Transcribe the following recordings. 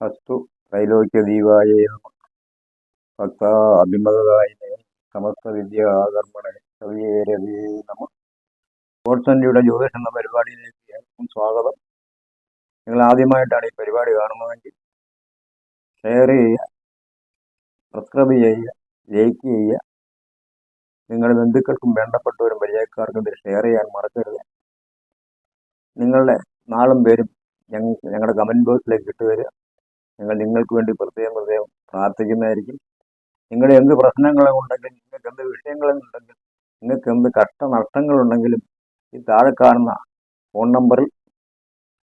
അസ്തു ത്രൈലോക്യദീപായ ഭക്ത അഭിമതായ സമസ്ത ആകർമ്മണെ കവിയേരവേ നമ സ്പോർട്സ് ജ്യോതിഷ് എന്ന പരിപാടിയിലേക്ക് ഏവർക്കും സ്വാഗതം. നിങ്ങൾ ആദ്യമായിട്ടാണ് ഈ പരിപാടി കാണുന്നതെങ്കിൽ ഷെയർ ചെയ്യുക സബ്സ്ക്രൈബ് ചെയ്യുക ലൈക്ക് ചെയ്യുക. നിങ്ങളുടെ ബന്ധുക്കൾക്കും വേണ്ടപ്പെട്ടവരും പരിചയക്കാർക്കും ഇത് ഷെയർ ചെയ്യാൻ മറക്കരുത്. നിങ്ങളുടെ നാളും പേരും ഞങ്ങൾ ഞങ്ങളുടെ കമന്റ് ബോക്സിലേക്ക് ഇട്ടുതരിക. ഞങ്ങൾ നിങ്ങൾക്ക് വേണ്ടി പ്രത്യേകം പ്രത്യേകം പ്രാർത്ഥിക്കുന്നതായിരിക്കും. നിങ്ങളുടെ എന്ത് പ്രശ്നങ്ങളുണ്ടെങ്കിലും നിങ്ങൾക്ക് എന്ത് വിഷയങ്ങളുണ്ടെങ്കിൽ നിങ്ങൾക്ക് എന്ത് കഷ്ടനഷ്ടങ്ങളുണ്ടെങ്കിലും ഈ താഴെ കാണുന്ന ഫോൺ നമ്പറിൽ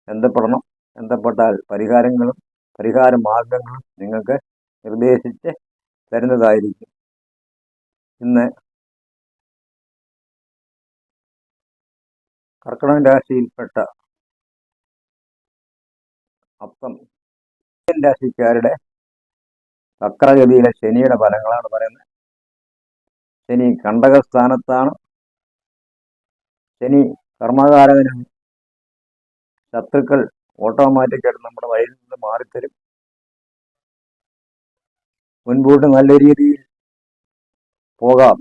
ബന്ധപ്പെടണം. ബന്ധപ്പെട്ടാൽ പരിഹാരങ്ങളും പരിഹാര മാർഗങ്ങളും നിങ്ങൾക്ക് നിർദ്ദേശിച്ച് തരുന്നതായിരിക്കും. ഇന്ന് കർക്കിടക രാശിയിൽപ്പെട്ട അപ്പം രാശിക്കാരുടെ വക്രഗതിയിലെ ശനിയുടെ ഫലങ്ങളാണ് പറയുന്നത്. ശനി കണ്ടകസ്ഥാനത്താണ്. ശനി കർമ്മകാരകനാണ്. ശത്രുക്കൾ ഓട്ടോമാറ്റിക്കായിട്ട് നമ്മുടെ വഴിയിൽ നിന്ന് മാറിത്തരും. മുൻപോട്ട് നല്ല രീതിയിൽ പോകാം.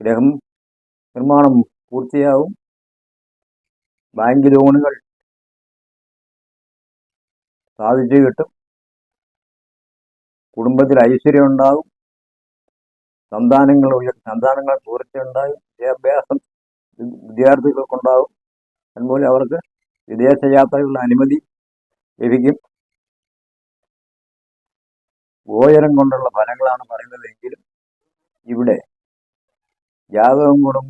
ഗ്രഹം നിർമ്മാണം പൂർത്തിയാവും. ബാങ്ക് ലോണുകൾ സാധിച്ചു കിട്ടും. കുടുംബത്തിൽ ഐശ്വര്യം ഉണ്ടാകും. സന്താനങ്ങൾ സന്താനങ്ങൾ ഉണ്ടാകും. വിദ്യാഭ്യാസം വിദ്യാർത്ഥികൾക്കുണ്ടാകും. അതുപോലെ അവർക്ക് വിദേശ യാത്രകളുടെ അനുമതി ലഭിക്കും. ഗോചരം കൊണ്ടുള്ള ഫലങ്ങളാണ് പറയുന്നതെങ്കിലും ഇവിടെ ജാതകം കൂടെ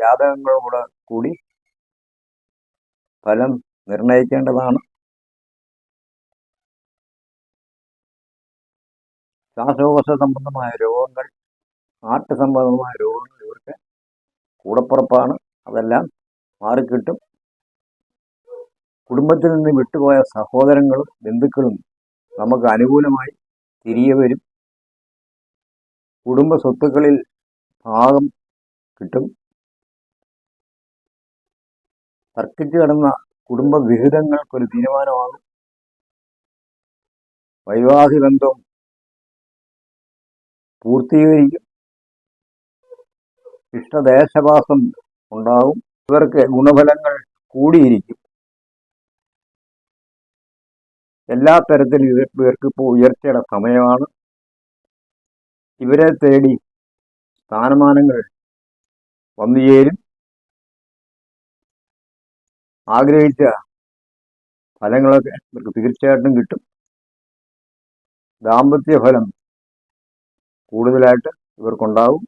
ജാതകങ്ങളും കൂടെ കൂടി ഫലം നിർണയിക്കേണ്ടതാണ് ശ്വാസകോശ സംബന്ധമായ രോഗങ്ങൾ ഹാർട്ട് സംബന്ധമായ രോഗങ്ങൾ ഇവർക്ക് കൂടപ്പുറപ്പാണ്. അതെല്ലാം മാറിക്കിട്ടും. കുടുംബത്തിൽ നിന്ന് വിട്ടുപോയ സഹോദരങ്ങളും ബന്ധുക്കളും നമുക്ക് അനുകൂലമായി തിരികെ വരും. കുടുംബ സ്വത്തുക്കളിൽ ഭാഗം കിട്ടും. തർക്കിച്ചു കിടന്ന കുടുംബ വിഹിതങ്ങൾക്കൊരു തീരുമാനമാകും. വൈവാഹിക ബന്ധം പൂർത്തീകരിക്കും. ഇഷ്ടദേശവാസം ഉണ്ടാവും. ഇവർക്ക് ഗുണഫലങ്ങൾ കൂടിയിരിക്കും. എല്ലാ തരത്തിലും ഇവർക്ക് ഇപ്പോൾ ഉയർച്ചയുടെ സമയമാണ്. ഇവരെ തേടി സ്ഥാനമാനങ്ങൾ വന്നു ചേരും. ആഗ്രഹിച്ച ഫലങ്ങളൊക്കെ ഇവർക്ക് തീർച്ചയായിട്ടും കിട്ടും. ദാമ്പത്യ ഫലം കൂടുതലായിട്ട് ഇവർക്കുണ്ടാവും.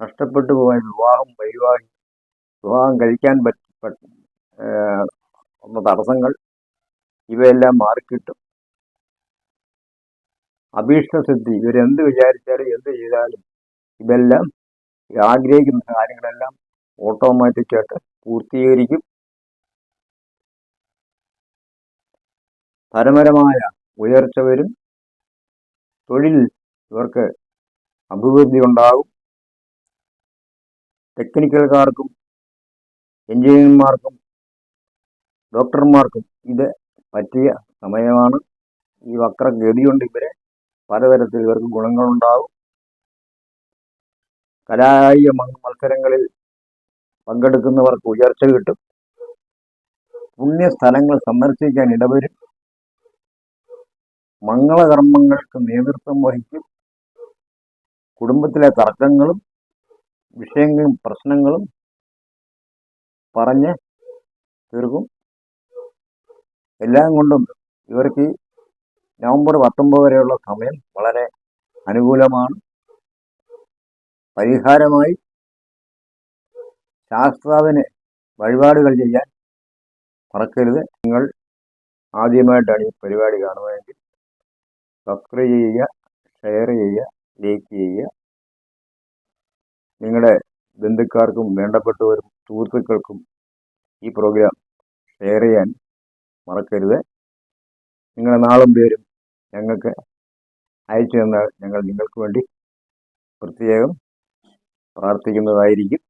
നഷ്ടപ്പെട്ടു പോയ വിവാഹം വൈവാഹി വിവാഹം കഴിക്കാൻ പറ്റുന്ന തടസ്സങ്ങൾ ഇവയെല്ലാം മാറിക്കിട്ടും. അഭീഷ്ടസിദ്ധി ഇവരെന്ത് വിചാരിച്ചാലും എന്ത് ചെയ്താലും ഇതെല്ലാം ആഗ്രഹിക്കുന്ന കാര്യങ്ങളെല്ലാം ഓട്ടോമാറ്റിക്കായിട്ട് പൂർത്തീകരിക്കും. പരമരമായ ഉയർച്ച വരും. തൊഴിൽ ഇവർക്ക് അഭിവൃദ്ധി ഉണ്ടാകും. ടെക്നിക്കൽക്കാർക്കും എഞ്ചിനീയർമാർക്കും ഡോക്ടർമാർക്കും ഇത് പറ്റിയ സമയമാണ്. ഈ വക്രഗതി കൊണ്ട് ഇവരെ. പലതരത്തിൽ ഇവർക്ക് ഗുണങ്ങളുണ്ടാകും. കലാകായിക മത്സരങ്ങളിൽ പങ്കെടുക്കുന്നവർക്ക് ഉയർച്ച കിട്ടും. പുണ്യസ്ഥലങ്ങൾ സന്ദർശിക്കാൻ ഇടവരും. മംഗളകർമ്മങ്ങൾക്ക് നേതൃത്വം വഹിക്കും. കുടുംബത്തിലെ തർക്കങ്ങളും വിഷയങ്ങളും പ്രശ്നങ്ങളും പറഞ്ഞ് തീർക്കും. എല്ലാം കൊണ്ടും ഇവർക്ക് നവംബർ പത്തൊമ്പത് വരെയുള്ള സമയം വളരെ അനുകൂലമാണ്. പരിഹാരമായി ശാസ്ത്രാവിന് വഴിപാടുകൾ ചെയ്യാൻ മറക്കരുത്. നിങ്ങൾ ആദ്യമായിട്ടാണ് ഈ പരിപാടി കാണുന്നതെങ്കിൽ സബ്സ്ക്രൈബ് ചെയ്യുക ഷെയർ ചെയ്യുക ലൈക്ക് ചെയ്യുക. നിങ്ങളുടെ ബന്ധുക്കാർക്കും വേണ്ടപ്പെട്ടവരും സുഹൃത്തുക്കൾക്കും ഈ പ്രോഗ്രാം ഷെയർ ചെയ്യാൻ മറക്കരുത്. നിങ്ങളുടെ നാളും പേരും ഞങ്ങൾക്ക് അയച്ചു തന്നാൽ ഞങ്ങൾ നിങ്ങൾക്ക് വേണ്ടി പ്രത്യേകം പ്രാർത്ഥിക്കുന്നതായിരിക്കും.